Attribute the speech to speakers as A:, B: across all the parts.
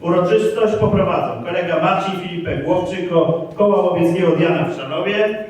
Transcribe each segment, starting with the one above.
A: Uroczystość poprowadzą kolega Marcin Filipek Głowczyko, Koła Łowieckiego Diana w Szanowie,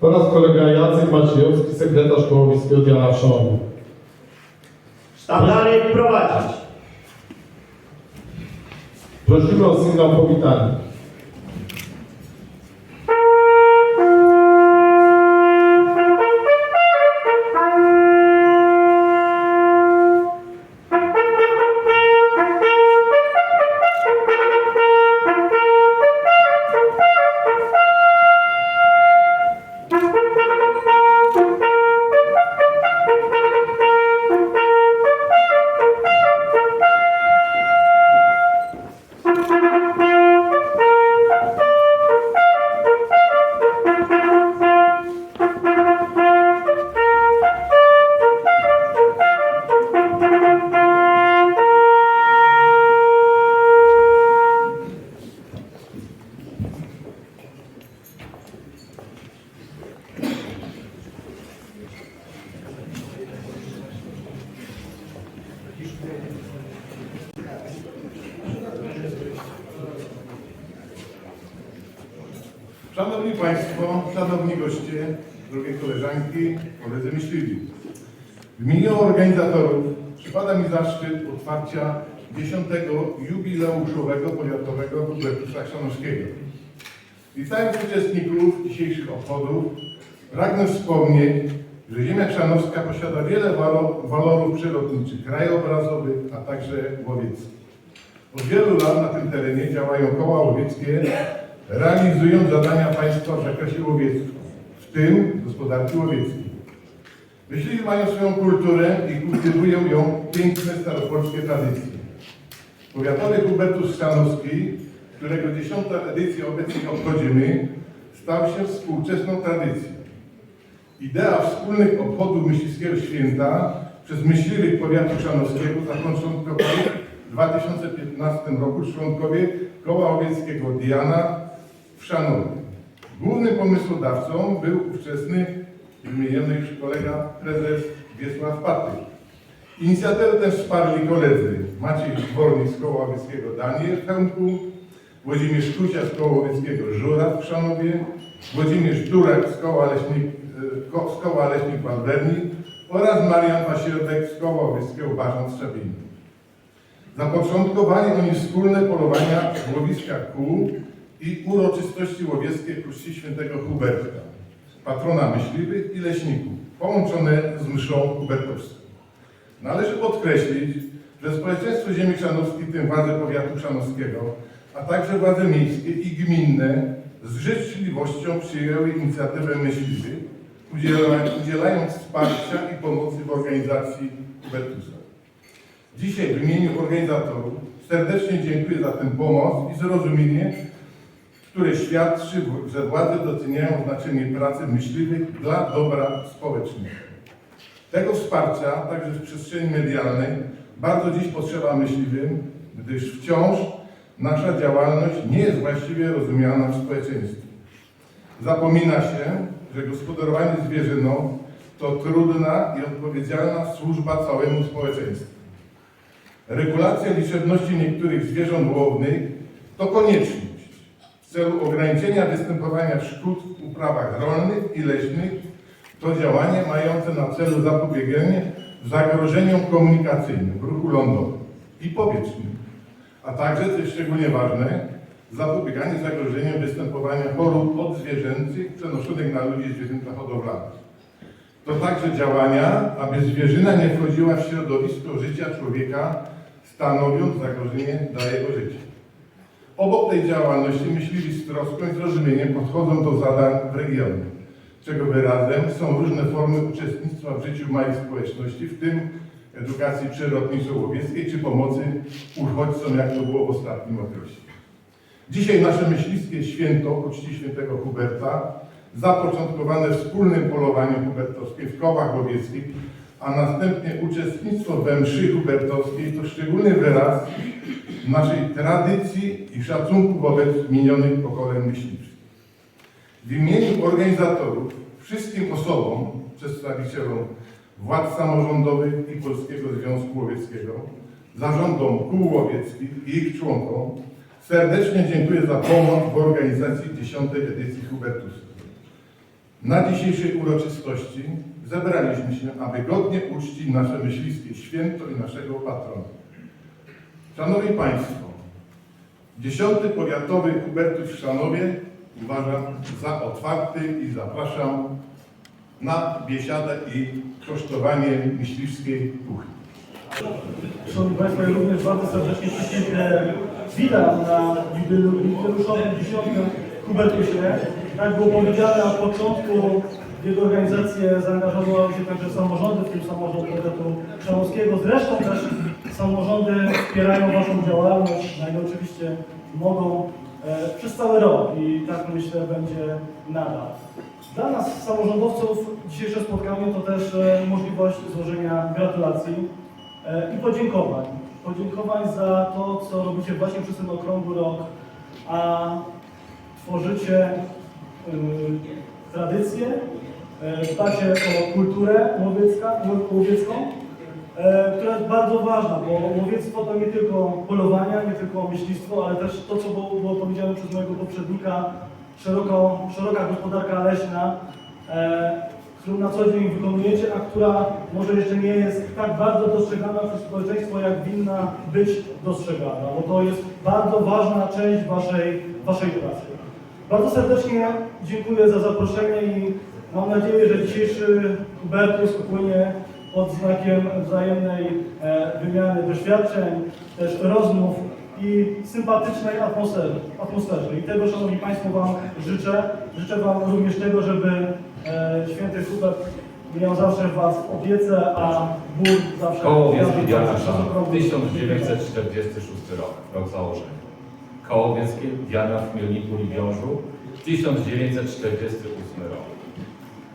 B: oraz kolega Jacek Maciejowski, sekretarz Kołowieckiego Diana w Szanowie.
A: sztandary prowadzić.
B: Prosimy o sygnał powitania.
C: Szanowni Państwo, szanowni goście, drogie koleżanki, koledzy myśliwi. W imieniu organizatorów przypada mi zaszczyt otwarcia 10. jubileuszowego powiatowego Hubertusa Chrzanowskiego. Witając uczestników dzisiejszych obchodów, pragnę wspomnieć, że ziemia chrzanowska posiada wiele walo- walorów przyrodniczych, krajobrazowych, a także łowieckich. Od wielu lat na tym terenie działają koła łowieckie, realizując zadania państwa w zakresie łowieckim, w tym gospodarki łowieckiej. Myśliwi mają swoją kulturę i kultywują ją piękne staropolskie tradycje. Powiatowy Hubertus Chrzanowski, którego dziesiąta edycję obecnie obchodzimy, stał się współczesną tradycją. Idea wspólnych obchodów myśliwskiego święta przez myśliwych powiatu chrzanowskiego zapoczątkowali w 2015 roku członkowie Koła Łowieckiego Diana w Szanowie. Głównym pomysłodawcą był ówczesny, wymieniony już kolega prezes Wiesław Patyk. Inicjatywę tę wsparli koledzy Maciej Dwornik z Koła Łowieckiego Daniel w Chełmku, Włodzimierz Kucia z Koła Łowieckiego Żuraw w Szanowie, Włodzimierz Durek z Koła Leśnik, e, z Koła Leśnik Walberni oraz Marian Pasierbek z Koła Łowieckiego Bażant Strzebin. Zapoczątkowali oni wspólne polowania w łowiskach kół i uroczystości łowieckie ku czci świętego Huberta, patrona myśliwych i leśników, połączone z mszą hubertowską. Należy podkreślić, że społeczeństwo ziemi chrzanowskiej, w tym władze powiatu chrzanowskiego, a także władze miejskie i gminne z życzliwością przyjęły inicjatywę myśliwych, udziela- udzielając wsparcia i pomocy w organizacji Hubertusa. Dzisiaj w imieniu organizatorów serdecznie dziękuję za tę pomoc i zrozumienie, które świadczy, że władze doceniają znaczenie pracy myśliwych dla dobra społecznego. Tego wsparcia także w przestrzeni medialnej bardzo dziś potrzeba myśliwym, gdyż wciąż nasza działalność nie jest właściwie rozumiana w społeczeństwie. Zapomina się, że gospodarowanie zwierzyną to trudna i odpowiedzialna służba całemu społeczeństwu. Regulacja liczebności niektórych zwierząt łownych to konieczność w celu ograniczenia występowania szkód w uprawach rolnych i leśnych. To działanie mające na celu zapobieganie zagrożeniom komunikacyjnym w ruchu lądowym i powietrznym, a także, co jest szczególnie ważne, zapobieganie zagrożeniom występowania chorób odzwierzęcych przenoszonych na ludzi zwierzęta hodowlane. To także działania, aby zwierzyna nie wchodziła w środowisko życia człowieka, stanowiąc zagrożenie dla jego życia. Obok tej działalności myśliwi z troską i zrozumieniem podchodzą do zadań w regionie, czego wyrazem są różne formy uczestnictwa w życiu małej społeczności, w tym edukacji przyrodniczo-łowieckiej czy pomocy uchodźcom, jak to było w ostatnim okresie. Dzisiaj nasze myśliwskie święto ku czci świętego Huberta, zapoczątkowane wspólnym polowaniem hubertowskim w kołach łowieckich, a następnie uczestnictwo we mszy hubertowskiej to szczególny wyraz naszej tradycji i szacunku wobec minionych pokoleń myśliwskich. W imieniu organizatorów, wszystkim osobom, przedstawicielom władz samorządowych i Polskiego Związku Łowieckiego, zarządom kół łowieckich i ich członkom serdecznie dziękuję za pomoc w organizacji 10. edycji Hubertusu. Na dzisiejszej uroczystości zebraliśmy się, aby godnie uczcić nasze myśliwskie święto i naszego patrona. Szanowni Państwo, dziesiąty powiatowy Hubertus w Szanowie uważam za otwarty i zapraszam na biesiadę i kosztowanie myśliwskiej kuchni.
D: Szanowni Państwo, ja również bardzo serdecznie wszystkich witam na jubileuszowym 10. Hubertusie. Jak było powiedziane na początku, w jego organizację zaangażowały się także samorządy, w tym samorząd powiatu szanowskiego. Zresztą też samorządy wspierają Waszą działalność, na ile oczywiście mogą e, przez cały rok i tak myślę będzie nadal. Dla nas, samorządowców, dzisiejsze spotkanie to też e, możliwość złożenia gratulacji e, i podziękowań. Podziękowań za to, co robicie właśnie przez ten okrągły rok, a tworzycie y, tradycję, e, dbacie o kulturę łowiecka, łowiecką, e, która jest bardzo ważna, bo łowiectwo to nie tylko polowania, nie tylko myślistwo, ale też to, co było, było powiedziane przez mojego poprzednika, szeroko, szeroka gospodarka leśna, e, którą na co dzień wykonujecie, a która może jeszcze nie jest tak bardzo dostrzegana przez społeczeństwo, jak winna być dostrzegana, bo to jest bardzo ważna część waszej, waszej pracy. Bardzo serdecznie dziękuję za zaproszenie i mam nadzieję, że dzisiejszy Hubertus upłynie pod znakiem wzajemnej e, wymiany doświadczeń, też rozmów i sympatycznej atmosfery. atmosferze. I tego, Szanowni Państwo, Wam życzę. Życzę Wam również tego, żeby e, święty Hubert miał zawsze Was w opiece, a Bóg zawsze...
E: Koło Szanowna,
D: okrągły.
E: 1946 rok, rok założenia. Koło Wiejskie Diana w Chmielniku i Wiążu, 1948 rok.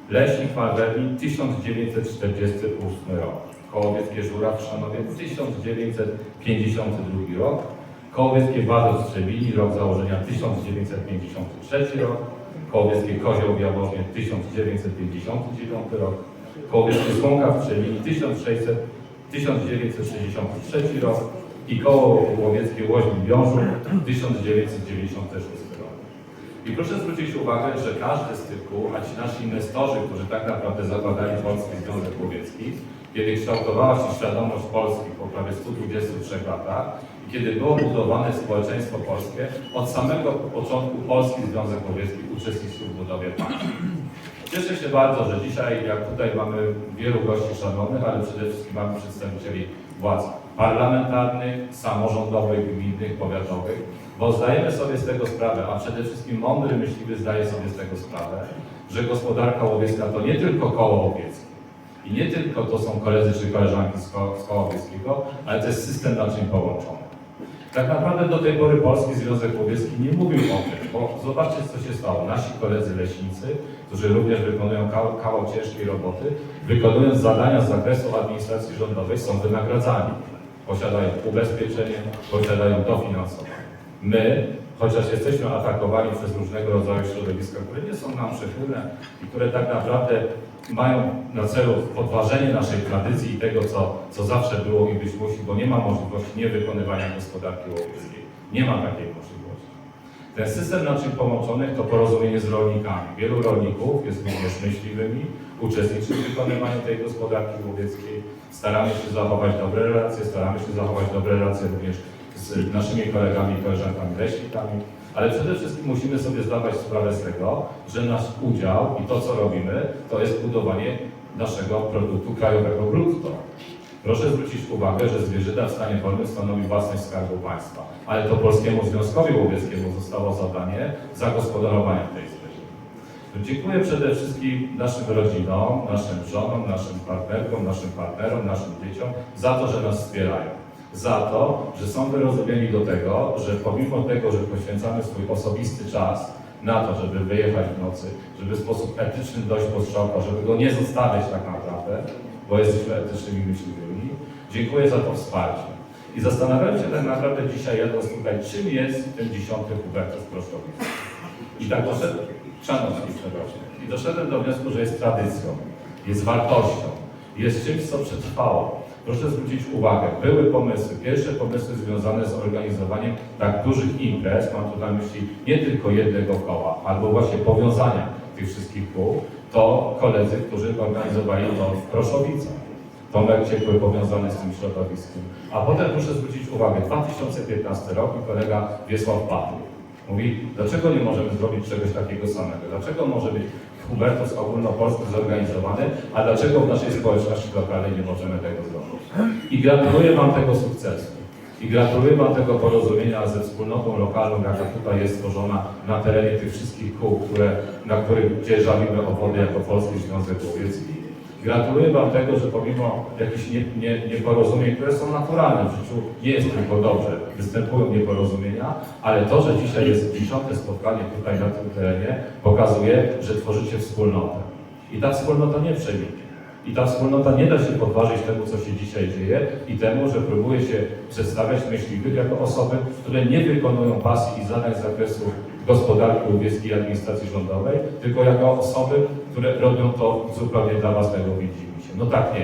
E: Leśnik Malwerni, 1948 rok. Koło Wiejskie Żura w Szanowie, 1952 rok. Koło Wiejskie Bazar w Strzebini, rok założenia 1953 rok. Koło Wiejskie Kozioł w Jaworznie, 1959 rok. Koło Wiejskie Słomka w Strzebini, 1600 1963 rok i koło łowieckie Łoźń w Wiążu 1996 rok. I proszę zwrócić uwagę, że każdy z tych kół, a ci nasi inwestorzy, którzy tak naprawdę zakładali Polski Związek Łowiecki, kiedy kształtowała się świadomość Polski po prawie 123 latach i kiedy było budowane społeczeństwo polskie, od samego początku Polski Związek Łowiecki uczestniczył w budowie państwa. Cieszę się bardzo, że dzisiaj, jak tutaj mamy wielu gości szanownych, ale przede wszystkim mamy przedstawicieli władz parlamentarnych, samorządowych, gminnych, powiatowych, bo zdajemy sobie z tego sprawę, a przede wszystkim mądry myśliwy zdaje sobie z tego sprawę, że gospodarka łowiecka to nie tylko koło łowieckie i nie tylko to są koledzy czy koleżanki z, ko z koła łowieckiego, ale to jest system naczyń połączonych. Tak naprawdę do tej pory Polski Związek Łowiecki nie mówił o tym, bo zobaczcie co się stało. Nasi koledzy leśnicy, którzy również wykonują kawał, kawał ciężkiej roboty, wykonując zadania z zakresu administracji rządowej są wynagradzani. Posiadają ubezpieczenie, posiadają dofinansowanie. My, chociaż jesteśmy atakowani przez różnego rodzaju środowiska, które nie są nam przychylne i które tak naprawdę mają na celu podważenie naszej tradycji i tego, co, co zawsze było i być musi, bo nie ma możliwości niewykonywania gospodarki łowieckiej. Nie ma takiej możliwości. Ten system naczyń połączonych to porozumienie z rolnikami. Wielu rolników jest również myśliwymi, uczestniczy w wykonywaniu tej gospodarki łowieckiej. Staramy się zachować dobre relacje, staramy się zachować dobre relacje również z naszymi kolegami i koleżankami leśnikami, ale przede wszystkim musimy sobie zdawać sprawę z tego, że nasz udział i to, co robimy, to jest budowanie naszego produktu krajowego brutto. Proszę zwrócić uwagę, że zwierzyna w stanie wolnym stanowi własność Skarbu Państwa, ale to Polskiemu Związkowi Łowieckiemu zostało zadanie zagospodarowania tej zwierzyny. Dziękuję przede wszystkim naszym rodzinom, naszym żonom, naszym partnerkom, naszym partnerom, naszym dzieciom za to, że nas wspierają. Za to, że są wyrozumieni do tego, że pomimo tego, że poświęcamy swój osobisty czas na to, żeby wyjechać w nocy, żeby w sposób etyczny dojść pod strzałka, żeby go nie zostawiać tak naprawdę, bo jesteśmy etycznymi myśliwymi, dziękuję za to wsparcie. I zastanawiam się tak naprawdę dzisiaj jadąc tutaj, czym jest ten dziesiąty Hubertus Proszkowic. I tak doszedłem, szanowni przepraszam, i doszedłem do wniosku, że jest tradycją, jest wartością, jest czymś, co przetrwało. Proszę zwrócić uwagę, były pomysły, pierwsze pomysły związane z organizowaniem tak dużych imprez, mam tu na myśli nie tylko jednego koła, albo właśnie powiązania tych wszystkich kół, to koledzy, którzy organizowali to w Proszowicach. Tomek Ciepły powiązany z tym środowiskiem. A potem proszę zwrócić uwagę, 2015 rok i kolega Wiesław Patryk. Mówi, dlaczego nie możemy zrobić czegoś takiego samego? Dlaczego może być Hubertus ogólnopolski zorganizowany, a dlaczego w naszej społeczności lokalnej nie możemy tego zrobić? I gratuluję Wam tego sukcesu. I gratuluję Wam tego porozumienia ze wspólnotą lokalną, jaka tutaj jest stworzona na terenie tych wszystkich kół, które, na których dzierżawimy obwody jako Polski Związek Łowiecki. Gratuluję Wam tego, że pomimo jakichś nie, nie, nieporozumień, które są naturalne w życiu, nie jest tylko dobrze, występują nieporozumienia, ale to, że dzisiaj jest dziesiąte spotkanie tutaj na tym terenie, pokazuje, że tworzycie wspólnotę. I ta wspólnota nie przeniknie. I ta wspólnota nie da się podważyć temu, co się dzisiaj dzieje i temu, że próbuje się przedstawiać myśliwych jako osoby, które nie wykonują pasji i zadań z zakresu gospodarki łowieckiej i administracji rządowej, tylko jako osoby, które robią to zupełnie dla własnego widzimisię. No tak nie